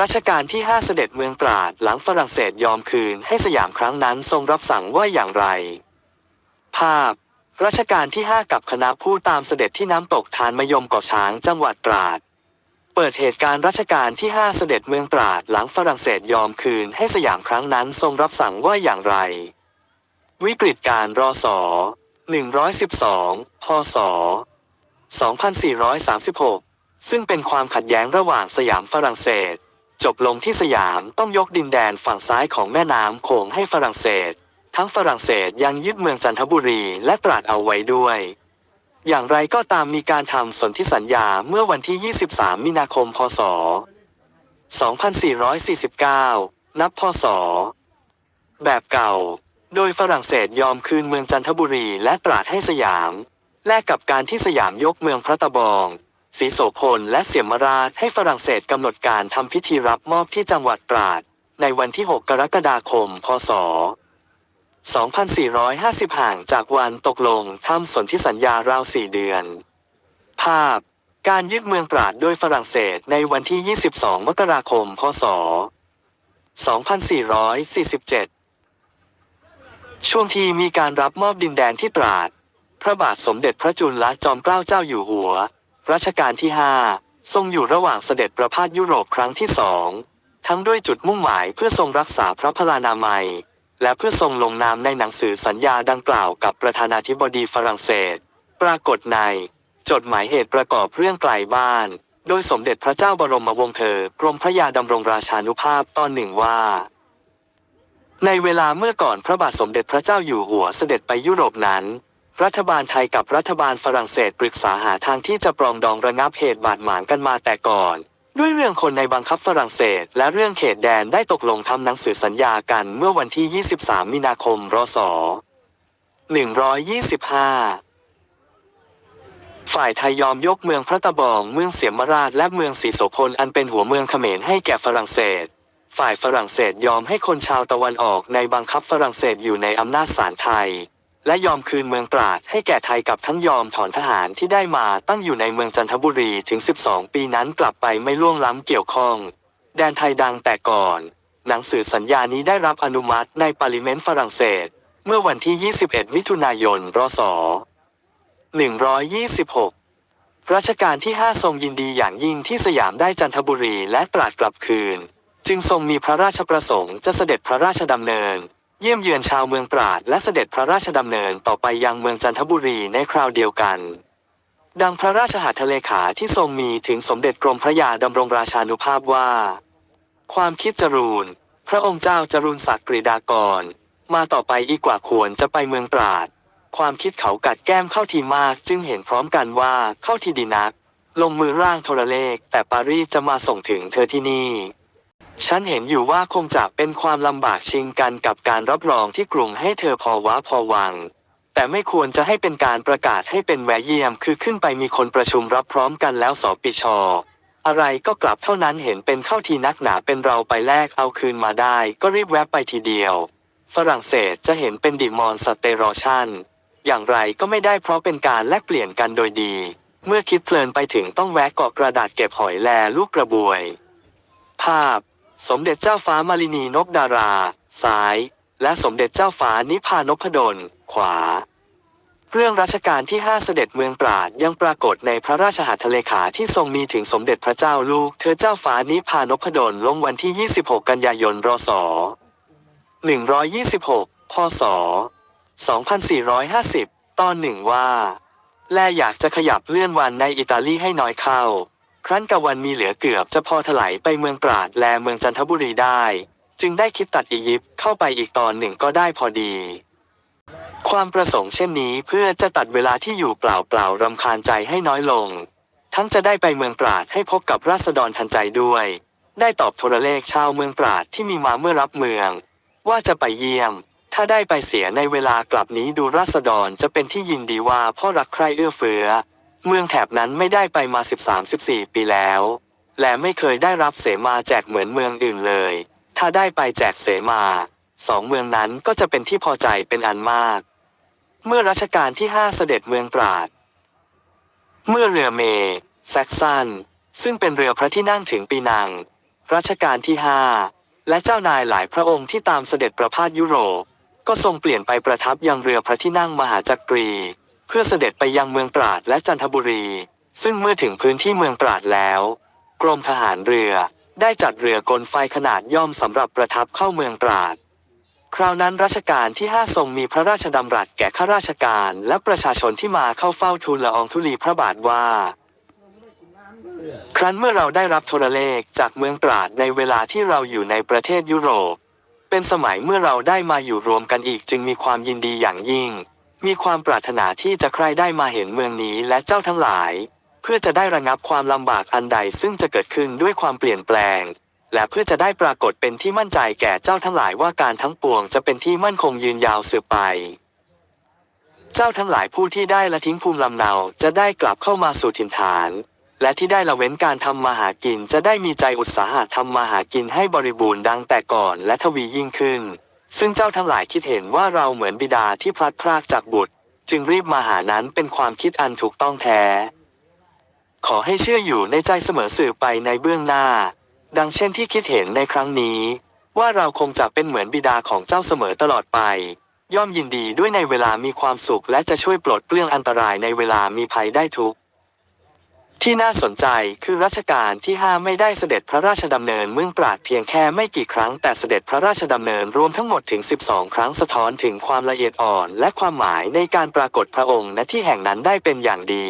รัชกาลที่ 5 เสด็จเมืองตราดหลังฝรั่งเศสยอมคืนให้สยามครั้งนั้นทรงรับสั่งว่าอย่างไร ภาพ รัชกาลที่ 5 กับคณะผู้ตามเสด็จที่น้ำตกทานมยมเกาะช้างจังหวัดตราด เปิดเหตุการณ์รัชกาลที่ 5 เสด็จเมืองตราดหลังฝรั่งเศสยอมคืนให้สยามครั้งนั้นทรงรับสั่งว่าอย่างไร วิกฤตการรอสอ112 พศ 2436 ซึ่งเป็นความขัดแย้งระหว่างสยามฝรั่งเศส จบลงที่สยามต้องยกดินแดนฝั่งซ้ายของแม่น้ำโขงให้ฝรั่งเศส ทั้งฝรั่งเศสยังยึดเมืองจันทบุรีและตราดเอาไว้ด้วย อย่างไรก็ตามมีการทำสนธิสัญญาเมื่อวันที่ 23 มีนาคม พศ 2449 นับพศ แบบเก่า โดยฝรั่งเศสยอมคืนเมืองจันทบุรีและตราดให้สยาม แลกกับการที่สยามยกเมืองพระตะบอง ศรีโสพลและเสียมราชให้ฝรั่งเศสกำหนดการทำพิธีรับมอบที่จังหวัดตราด ในวันที่ 6 กรกฎาคม พศ 2450 ห่างจากวันตกลงทำสนธิสัญญาราวสี่เดือน ภาพ การยึดเมืองตราดด้วยฝรั่งเศสในวันที่ 22 มกราคม พศ 2447 ช่วงที่มีการรับมอบดินแดนที่ตราด พระบาทสมเด็จพระจุลจอมเกล้าเจ้าอยู่หัว รัชกาลที่ 5 ทรงอยู่ระหว่างเสด็จประพาสยุโรปครั้งที่สองทั้งด้วยจุดมุ่งหมายเพื่อทรงรักษาพระพลานามัย และเพื่อทรงลงนามในหนังสือสัญญาดังกล่าวกับประธานาธิบดีฝรั่งเศส ปรากฏใน จดหมายเหตุประกอบเรื่องไกลบ้าน โดยสมเด็จพระเจ้าบรมวงศ์เธอกรมพระยาดำรงราชานุภาพตอนหนึ่งว่า ในเวลาเมื่อก่อนพระบาทสมเด็จพระเจ้าอยู่หัวเสด็จไปยุโรปนั้น รัฐบาลไทยกับรัฐบาลฝรั่งเศสปรึกษาหาทางที่จะปรองดองระงับเหตุบาดหมางกันมาแต่ก่อน ด้วยเรื่องคนในบังคับฝรั่งเศส และเรื่องเขตแดนได้ตกลงทำหนังสือสัญญากันเมื่อวันที่ 23 มีนาคม รศ 125ฝ่ายไทยยอมยกเมืองพระตะบอง เมืองเสียมราชและเมืองศรีโสพลอันเป็นหัวเมืองเขมรให้แก่ฝรั่งเศส ฝ่ายฝรั่งเศสยอมให้คนชาวตะวันออกในบังคับฝรั่งเศสอยู่ในอำนาจศาลไทย และยอมคืนเมืองตราดให้แก่ไทยกับทั้งยอมถอนทหารที่ได้มาตั้งอยู่ในเมืองจันทบุรีถึง 12 ปีนั้นกลับไปไม่ล่วงล้ำเกี่ยวข้อง แดนไทยดังแต่ก่อน หนังสือสัญญานี้ได้รับอนุมัติในปาริเมนต์ฝรั่งเศส เมื่อวันที่ 21 มิถุนายนรศ126 รัชกาลที่ 5 ทรงยินดีอย่างยิ่งที่สยามได้จันทบุรีและตราดกลับคืน จึงทรงมีพระราชประสงค์จะเสด็จพระราชดำเนิน เยี่ยมเยือนชาวเมืองตราดและเสด็จพระราชดำเนินต่อไปยังเมืองจันทบุรีในคราวเดียวกัน ดังพระราชหัตถเลขาที่ทรงมีถึงสมเด็จกรมพระยาดำรงราชานุภาพว่า ความคิดจรูน พระองค์เจ้าจรูนศักดิ์กฤษฎากร มาต่อไปอีกกว่าควรจะไปเมืองตราด ความคิดเขากัดแก้มเข้าทีมากจึงเห็นพร้อมกันว่าเข้าทีดีนัก ลงมือร่างโทรเลข แต่ปารีสจะมาส่งถึงเธอที่นี่ ฉันเห็นอยู่ว่าคงจะเป็นความลำบากชิงกันกับการรับรองที่กรุงให้เธอพอว้าพอวัง แต่ไม่ควรจะให้เป็นการประกาศให้เป็นแวเยี่ยม คือขึ้นไปมีคนประชุมรับพร้อมกันแล้วสอปิชออะไรก็กลับเท่านั้นเห็นเป็นเข้าทีนักหนาเป็นเราไปแลกเอาคืนมาได้ ก็รีบแวะไปทีเดียว ฝรั่งเศสจะเห็นเป็นดิมอนสเตรอชันอย่างไรก็ไม่ได้เพราะเป็นการแลกเปลี่ยนกันโดยดี เมื่อคิดเพลินไปถึงต้องแวะเกาะกระดาษเก็บหอยแลลูกกระบวย ภาพ สมเด็จเจ้าฟ้ามารินีนพดารา ซ้าย และสมเด็จเจ้าฟ้านิพานพดล ขวา เรื่องรัชกาลที่ 5 เสด็จเมืองตราดยังปรากฏในพระราชหัตถเลขาที่ทรงมีถึงสมเด็จพระเจ้าลูกเธอเจ้าฟ้านิพานพดลลงวันที่ 26 กันยายนรศ126 พศ 2450 ตอนหนึ่งว่า แลอยากจะขยับเลื่อนวันในอิตาลีให้น้อยเข้า ครั้นกะวันมีเหลือเกือบจะพอถลายไปเมืองตราดแลเมืองจันทบุรีได้ จึงได้คิดตัดอียิปต์เข้าไปอีกตอนหนึ่งก็ได้พอดี ความประสงค์เช่นนี้เพื่อจะตัดเวลาที่อยู่เปล่าเปล่ารำคาญใจให้น้อยลง ทั้งจะได้ไปเมืองตราดให้พบกับราษฎรทันใจด้วย ได้ตอบโทรเลขชาวเมืองตราดที่มีมาเมื่อรับเมือง ว่าจะไปเยี่ยม ถ้าได้ไปเสียในเวลากลับนี้ดูราษฎรจะเป็นที่ยินดีว่าพ่อรักใคร่เอื้อเฟื้อ เมืองแถบนั้นไม่ได้ไปมา 13-14 ปีแล้ว และไม่เคยได้รับเสมาแจกเหมือนเมืองอื่นเลย ถ้าได้ไปแจกเสมาสองเมืองนั้นก็จะเป็นที่พอใจเป็นอันมาก เมื่อรัชกาลที่5เสด็จเมืองตราด เมื่อเรือเมแซกซัน ซึ่งเป็นเรือพระที่นั่งถึงปีนัง รัชกาลที่ห้าและเจ้านายหลายพระองค์ที่ตามเสด็จประพาสยุโรป ก็ทรงเปลี่ยนไปประทับยังเรือพระที่นั่งมหาจักรี พื่อเสด็จไปยังเมืองตราดและจันทบุรี ซึ่งเมื่อถึงพื้นที่เมืองตราดแล้ว กรมทหารเรือได้จัดเรือกลไฟขนาดย่อมสำหรับประทับเข้าเมืองตราด คราวนั้นรัชกาลที่ห้าทรงมีพระราชดำรัสแก่ข้าราชการและประชาชนที่มาเข้าเฝ้าทูลละอองธุลีพระบาทว่า ครั้นเมื่อเราได้รับโทรเลขจากเมืองตราดในเวลาที่เราอยู่ในประเทศยุโรป เป็นสมัยเมื่อเราได้มาอยู่รวมกันอีกจึงมีความยินดีอย่างยิ่ง มีความปรารถนาที่จะใครได้มาเห็นเมืองนี้และเจ้าทั้งหลาย เพื่อจะได้ระงับความลำบากอันใดซึ่งจะเกิดขึ้นด้วยความเปลี่ยนแปลง และเพื่อจะได้ปรากฏเป็นที่มั่นใจแก่เจ้าทั้งหลายว่าการทั้งปวงจะเป็นที่มั่นคงยืนยาวสืบไป เจ้าทั้งหลายผู้ที่ได้ละทิ้งภูมิลำเนาจะได้กลับเข้ามาสู่ถิ่นฐาน และที่ได้ละเว้นการทำมาหากินจะได้มีใจอุตสาหะทำมาหากินให้บริบูรณ์ดังแต่ก่อนและทวียิ่งขึ้น ซึ่งเจ้าทั้งหลายคิดเห็นว่าเราเหมือนบิดาที่พลัดพรากจากบุตร จึงรีบมาหานั้นเป็นความคิดอันถูกต้องแท้ ขอให้เชื่ออยู่ในใจเสมอสื่อไปในเบื้องหน้า ดังเช่นที่คิดเห็นในครั้งนี้ ว่าเราคงจะเป็นเหมือนบิดาของเจ้าเสมอตลอดไป ย่อมยินดีด้วยในเวลามีความสุขและจะช่วยปลดเปลื้องอันตรายในเวลามีภัยได้ทุก ที่น่าสนใจคือรัชกาลที่ห้าไม่ได้เสด็จพระราชดำเนินเมืองปราดเพียงแค่ไม่กี่ครั้งแต่เสด็จพระราชดำเนินรวมทั้งหมดถึง 12 ครั้งสะท้อนถึงความละเอียดอ่อน และความหมายในการปรากฏพระองค์ณที่แห่งนั้นได้เป็นอย่างดี